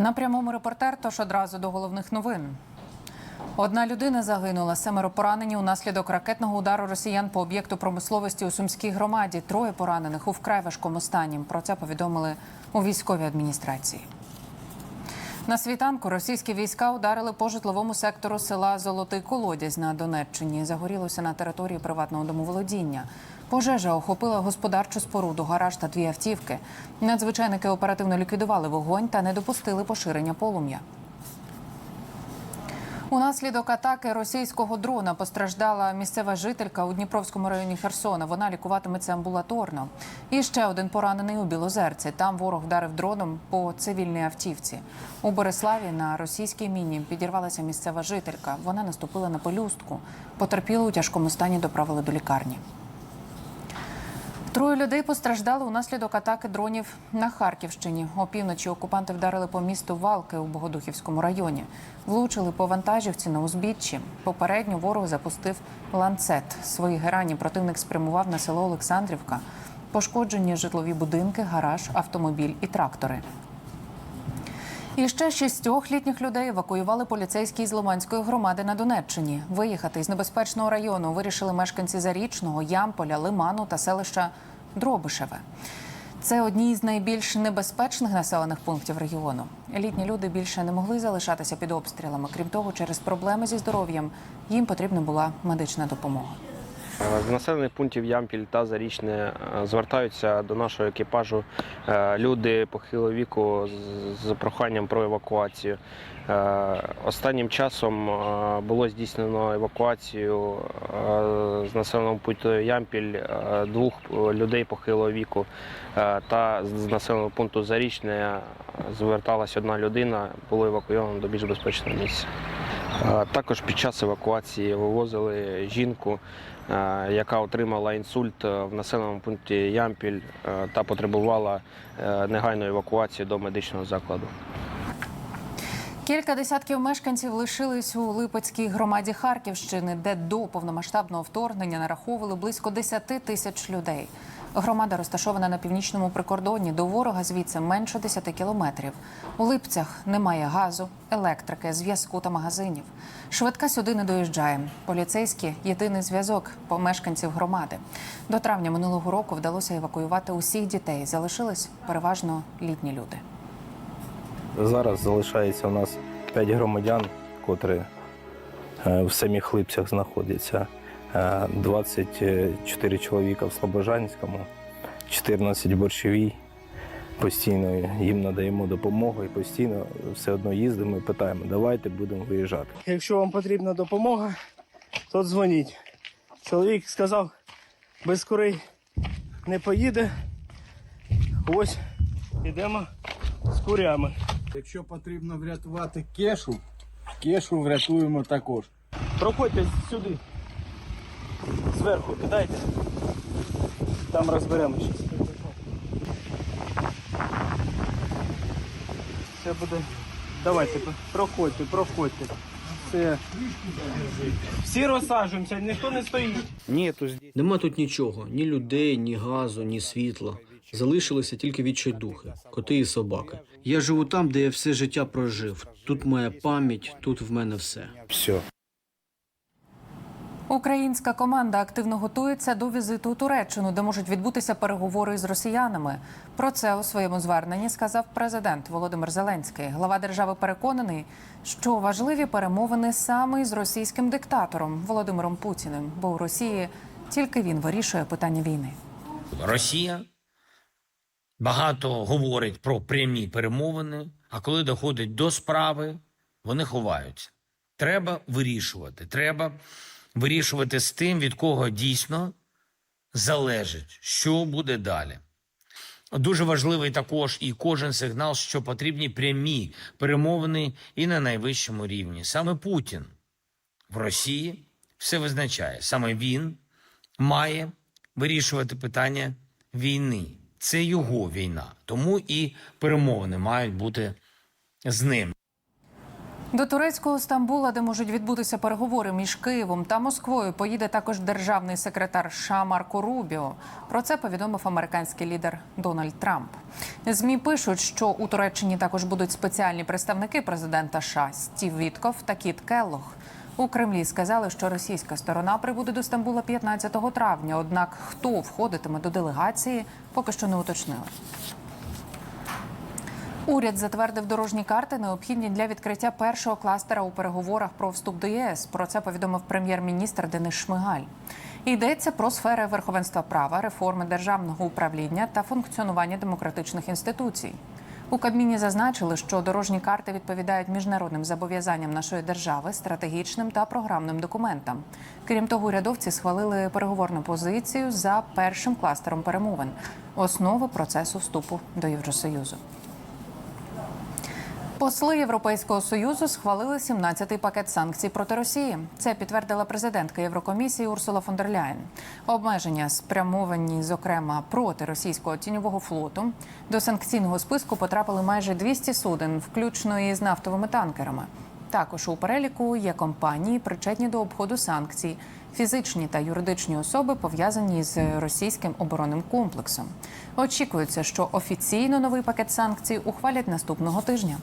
На прямому репортер, тож одразу до головних новин. Одна людина загинула, семеро поранені унаслідок ракетного удару росіян по об'єкту промисловості у Сумській громаді. Троє поранених у вкрай важкому стані. Про це повідомили у військовій адміністрації. На світанку російські війська ударили по житловому сектору села Золотий Колодязь на Донеччині. Загорілося на території приватного домоволодіння. Пожежа охопила господарчу споруду, гараж та дві автівки. Надзвичайники оперативно ліквідували вогонь та не допустили поширення полум'я. Унаслідок атаки російського дрона постраждала місцева жителька у Дніпровському районі Херсона. Вона лікуватиметься амбулаторно. І ще один поранений у Білозерці. Там ворог вдарив дроном по цивільній автівці. У Бориславі на російській міні підірвалася місцева жителька. Вона наступила на пелюстку. Потерпілу у тяжкому стані доправили до лікарні. Троє людей постраждали унаслідок атаки дронів на Харківщині. Опівночі окупанти вдарили по місту Валки у Богодухівському районі. Влучили по вантажівці на узбіччі. Попередньо ворог запустив ланцет. Свої герані противник спрямував на село Олександрівка. Пошкоджені житлові будинки, гараж, автомобіль і трактори. І ще шістьох літніх людей евакуювали поліцейські з Лиманської громади на Донеччині. Виїхати з небезпечного району вирішили мешканці Зарічного, Ямполя, Лиману та селища Дробишеве. Це одні з найбільш небезпечних населених пунктів регіону. Літні люди більше не могли залишатися під обстрілами. Крім того, через проблеми зі здоров'ям їм потрібна була медична допомога. З населених пунктів Ямпіль та Зарічне е, звертаються до нашого екіпажу е, люди похилого віку з- проханням про евакуацію. Е, Останнім часом е, було здійснено евакуацію е, з населеного пункту Ямпіль е, двох е, людей похилого віку. Е, Та з населеного пункту Зарічне зверталась одна людина, було евакуйовано до більш безпечного місця. Також під час евакуації вивозили жінку, яка отримала інсульт е, в населеному пункті Ямпіль е, та потребувала е, негайної евакуації до медичного закладу. Кілька десятків мешканців лишились у Липецькій громаді Харківщини, де до повномасштабного вторгнення нараховували близько 10 тисяч людей. Громада розташована на північному прикордонні. До ворога звідси менше 10 кілометрів. У Липцях немає газу, електрики, зв'язку та магазинів. Швидка сюди не доїжджає. Поліцейські єдиний зв'язок по мешканців громади. До травня минулого року вдалося евакуювати усіх дітей. Залишились переважно літні люди. Зараз залишається у нас 5 громадян, котрі е, в самих Липцях знаходяться. Е, 24 чоловіка в Слобожанському, 14 в борщовій. Постійно їм надаємо допомогу і постійно все одно їздимо і питаємо, давайте будемо виїжджати. Якщо вам потрібна допомога, то дзвоніть. Чоловік сказав, без курей не поїде. Ось йдемо з курями. Якщо потрібно врятувати кешу, кешу врятуємо також. Проходьте сюди. Зверху кидайте. Там розберемося. Все буде. Давайте, проходьте, проходьте. Все. Всі розсаджуємося, ніхто не стоїть. Нема тут нічого: ні людей, ні газу, ні світла. Залишилися тільки відчайдухи, коти і собаки. Я живу там, де я все життя прожив. Тут моя пам'ять, тут в мене все. Все. Українська команда активно готується до візиту у Туреччину, де можуть відбутися переговори з росіянами. Про це у своєму зверненні сказав президент Володимир Зеленський. Глава держави переконаний, що важливі перемовини саме з російським диктатором Володимиром Путіним, бо у Росії тільки він вирішує питання війни. Росія багато говорить про прямі перемовини, а коли доходить до справи, вони ховаються. Треба вирішувати. Треба вирішувати з тим, від кого дійсно залежить, що буде далі. Дуже важливий також і кожен сигнал, що потрібні прямі перемовини і на найвищому рівні. Саме Путін в Росії все визначає. Саме він має вирішувати питання війни. Це його війна. Тому і перемовини мають бути з ним. До турецького Стамбула, де можуть відбутися переговори між Києвом та Москвою, поїде також державний секретар США Марко Рубіо. Про це повідомив американський лідер Дональд Трамп. Змі пишуть, що у Туреччині також будуть спеціальні представники президента США Стів Вітков та Кіт Келлог. У Кремлі сказали, що російська сторона прибуде до Стамбула 15 травня. Однак хто входитиме до делегації, поки що не уточнили. Уряд затвердив дорожні карти, необхідні для відкриття першого кластера у переговорах про вступ до ЄС. Про це повідомив прем'єр-міністр Денис Шмигаль. Йдеться про сфери верховенства права, реформи державного управління та функціонування демократичних інституцій. У Кабміні зазначили, що дорожні карти відповідають міжнародним зобов'язанням нашої держави, стратегічним та програмним документам. Крім того, урядовці схвалили переговорну позицію за першим кластером перемовин основи процесу вступу до Євросоюзу. Посли Європейського союзу схвалили 17-й пакет санкцій проти Росії. Це підтвердила президентка Єврокомісії Урсула фон дер Ляєн. Обмеження спрямовані, зокрема, проти російського тіньового флоту. До санкційного списку потрапили майже 200 суден, включно із нафтовими танкерами. Також у переліку є компанії, причетні до обходу санкцій, фізичні та юридичні особи пов'язані з російським оборонним комплексом. Очікується, що офіційно новий пакет санкцій ухвалять наступного тижня.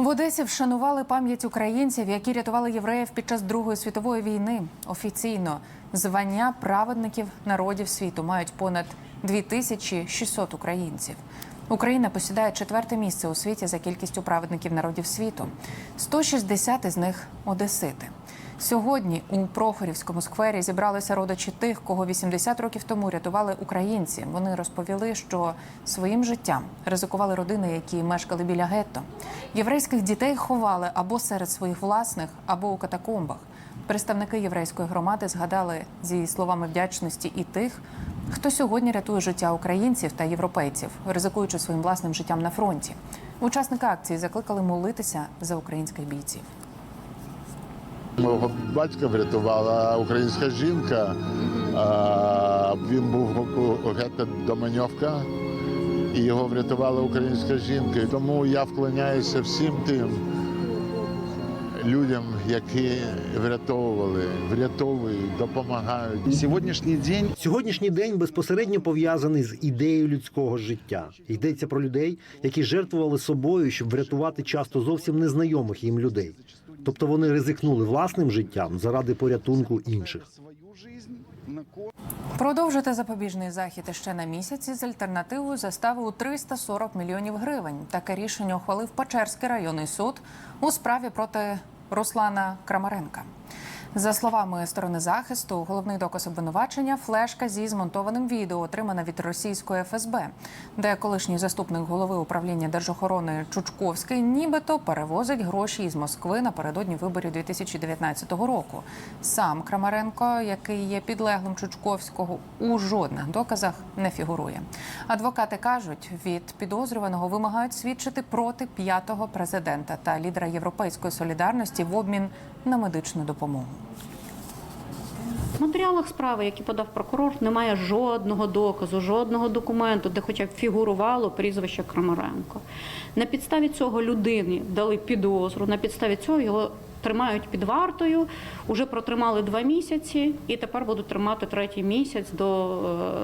В Одесі вшанували пам'ять українців, які рятували євреїв під час Другої світової війни. Офіційно звання праведників народів світу мають понад 2600 українців. Україна посідає четверте місце у світі за кількістю праведників народів світу. 160 із них одесити. Сьогодні у Прохорівському сквері зібралися родичі тих, кого 80 років тому рятували українці. Вони розповіли, що своїм життям ризикували родини, які мешкали біля гетто. Єврейських дітей ховали або серед своїх власних, або у катакомбах. Представники єврейської громади згадали зі словами вдячності і тих, хто сьогодні рятує життя українців та європейців, ризикуючи своїм власним життям на фронті. Учасники акції закликали молитися за українських бійців. Мого батька врятувала українська жінка. Він був гетто Доманьовка, і його врятувала українська жінка. Тому я вклоняюся всім тим людям, які врятовували, врятовують, допомагають. Сьогоднішній день Сьогоднішній день безпосередньо пов'язаний з ідеєю людського життя. Йдеться про людей, які жертвували собою, щоб врятувати часто зовсім незнайомих їм людей. Тобто вони ризикнули власним життям заради порятунку інших. Продовжити запобіжний захід ще на місяці з альтернативою застави у 340 мільйонів гривень. Таке рішення ухвалив Печерський районний суд у справі проти Руслана Крамаренка. За словами сторони захисту, головний доказ обвинувачення флешка зі змонтованим відео, отримана від російської ФСБ, де колишній заступник голови управління держохорони Чучковський нібито перевозить гроші із Москви напередодні виборів 2019 року. Сам Крамаренко, який є підлеглим Чучковського, у жодних доказах не фігурує. Адвокати кажуть, від підозрюваного вимагають свідчити проти п'ятого президента та лідера Європейської солідарності в обмін на медичну допомогу. В матеріалах справи, які подав прокурор, немає жодного доказу, жодного документу, де хоча б фігурувало прізвище Крамаренко. На підставі цього людині дали підозру, на підставі цього його тримають під вартою, уже протримали два місяці і тепер будуть тримати третій місяць до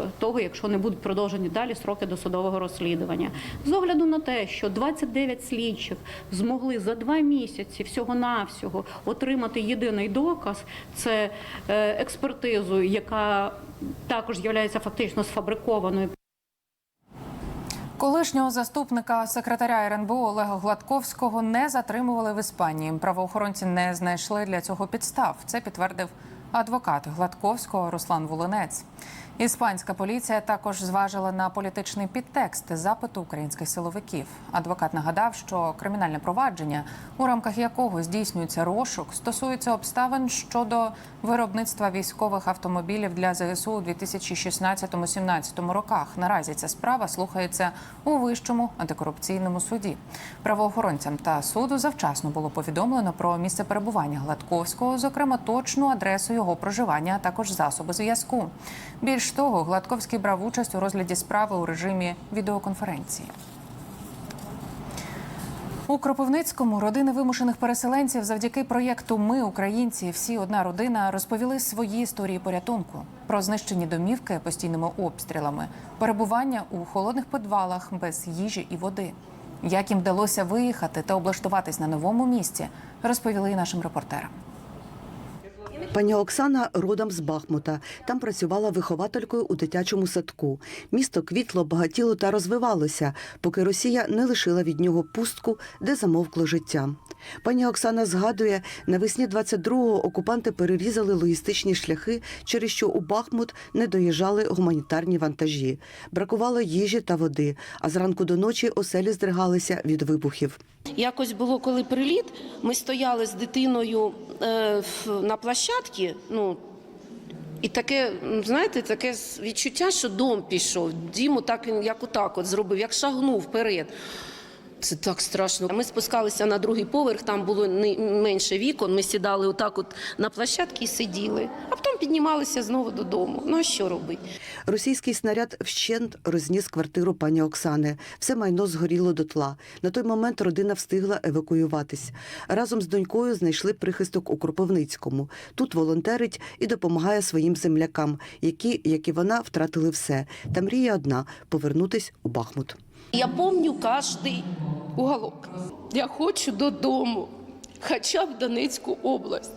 е, того, якщо не будуть продовжені далі строки досудового розслідування. З огляду на те, що 29 слідчих змогли за два місяці всього-навсього отримати єдиний доказ, це е, експертизу, яка також є фактично сфабрикованою. Колишнього заступника секретаря РНБО Олега Гладковського не затримували в Іспанії. Правоохоронці не знайшли для цього підстав. Це підтвердив адвокат Гладковського Руслан Волинець. Іспанська поліція також зважила на політичний підтекст запиту українських силовиків. Адвокат нагадав, що кримінальне провадження, у рамках якого здійснюється розшук, стосується обставин щодо виробництва військових автомобілів для ЗСУ у 2016-17 роках. Наразі ця справа слухається у вищому антикорупційному суді. Правоохоронцям та суду завчасно було повідомлено про місце перебування Гладковського, зокрема точну адресу його проживання, а також засоби зв'язку. Більш того, Гладковський брав участь у розгляді справи у режимі відеоконференції. У Кропивницькому родини вимушених переселенців завдяки проєкту Ми українці, всі одна родина розповіли свої історії порятунку про знищені домівки постійними обстрілами, перебування у холодних підвалах без їжі і води. Як їм вдалося виїхати та облаштуватись на новому місці, розповіли нашим репортерам. Пані Оксана родом з Бахмута. Там працювала вихователькою у дитячому садку. Місто квітло, багатіло та розвивалося, поки Росія не лишила від нього пустку, де замовкло життя. Пані Оксана згадує, навесні 22-го окупанти перерізали логістичні шляхи, через що у Бахмут не доїжджали гуманітарні вантажі. Бракувало їжі та води, а зранку до ночі оселі здригалися від вибухів. Якось було, коли приліт, ми стояли з дитиною е, на площадці, ну, і таке, знаєте, таке відчуття, що дом пішов. Діму так він, як отак от зробив, як шагнув вперед. Це так страшно. Ми спускалися на другий поверх, там було не менше вікон. Ми сідали отак от на площадці і сиділи, а потім піднімалися знову додому. Ну а що робити? Російський снаряд вщент розніс квартиру пані Оксани. Все майно згоріло дотла. На той момент родина встигла евакуюватись. Разом з донькою знайшли прихисток у Кропивницькому. Тут волонтерить і допомагає своїм землякам, які, як і вона, втратили все. Та мрія одна повернутись у Бахмут. Я помню кожний уголок. Я хочу додому, хоча б в Донецьку область.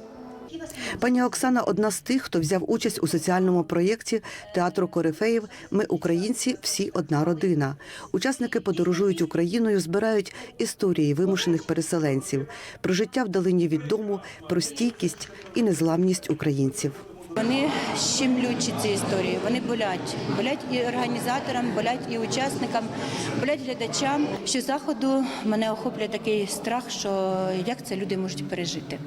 Пані Оксана одна з тих, хто взяв участь у соціальному проєкті театру Корифеїв Ми українці, всі одна родина. Учасники подорожують Україною, збирають історії вимушених переселенців про життя вдалині від дому, про стійкість і незламність українців. Вони щемлючі ці історії. Вони болять. Болять і організаторам, болять і учасникам, болять глядачам. Що заходу мене охоплює такий страх, що як це люди можуть пережити.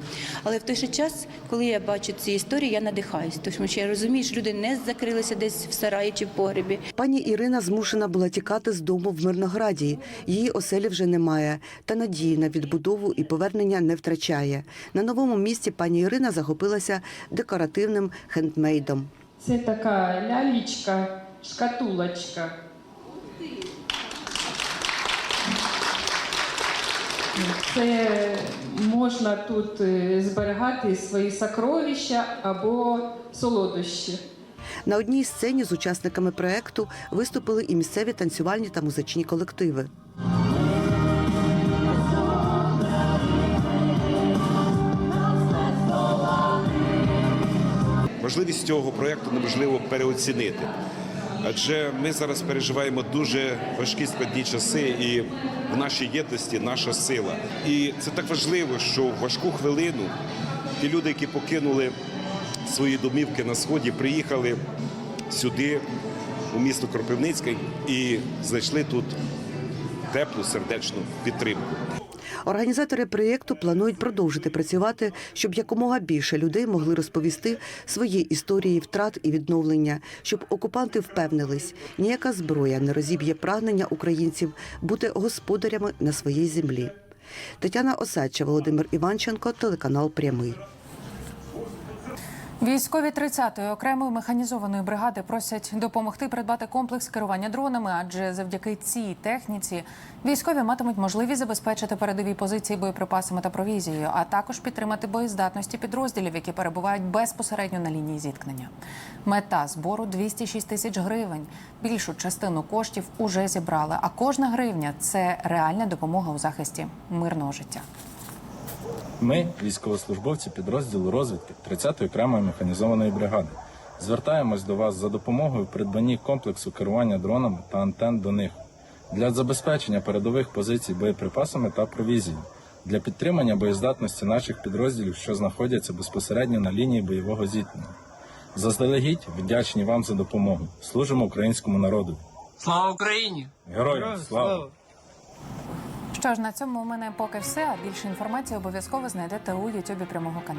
Але в той же час, коли я бачу ці історії, я надихаюсь, тому що я розумію, що люди не закрилися десь в сараї чи в погребі. Пані Ірина змушена була тікати з дому в Мирнограді. Її оселі вже немає, та надії на відбудову і повернення не втрачає. На новому місці пані Ірина захопилася декоративним хендмейдом. Це така лялічка, шкатулочка. Це можна тут е, зберігати свої сокровища або солодощі. На одній сцені з учасниками проекту виступили і місцеві танцювальні та музичні колективи. Важливість цього проєкту неможливо переоцінити. Адже ми зараз переживаємо дуже важкі складні часи, і в нашій єдності наша сила. І це так важливо, що в важку хвилину ті люди, які покинули свої домівки на сході, приїхали сюди, у місто Кропивницьке, і знайшли тут теплу сердечну підтримку. Організатори проєкту планують продовжити працювати, щоб якомога більше людей могли розповісти свої історії втрат і відновлення, щоб окупанти впевнились, ніяка зброя не розіб'є прагнення українців бути господарями на своїй землі. Тетяна Осадча, Володимир Іванченко, телеканал Прямий. Військові 30-ї окремої механізованої бригади просять допомогти придбати комплекс керування дронами, адже завдяки цій техніці військові матимуть можливість забезпечити передові позиції боєприпасами та провізією, а також підтримати боєздатності підрозділів, які перебувають безпосередньо на лінії зіткнення. Мета збору 206 тисяч гривень. Більшу частину коштів уже зібрали. А кожна гривня це реальна допомога у захисті мирного життя. Ми, військовослужбовці підрозділу розвідки 30-ї окремої механізованої бригади, звертаємось до вас за допомогою в придбанні комплексу керування дронами та антен до них для забезпечення передових позицій боєприпасами та провізією, для підтримання боєздатності наших підрозділів, що знаходяться безпосередньо на лінії бойового зіткнення. Заздалегідь вдячні вам за допомогу. Служимо українському народу. Слава Україні! Героям слава! Що ж на цьому у мене поки все. А більше інформації обов'язково знайдете у Ютубі прямого каналу.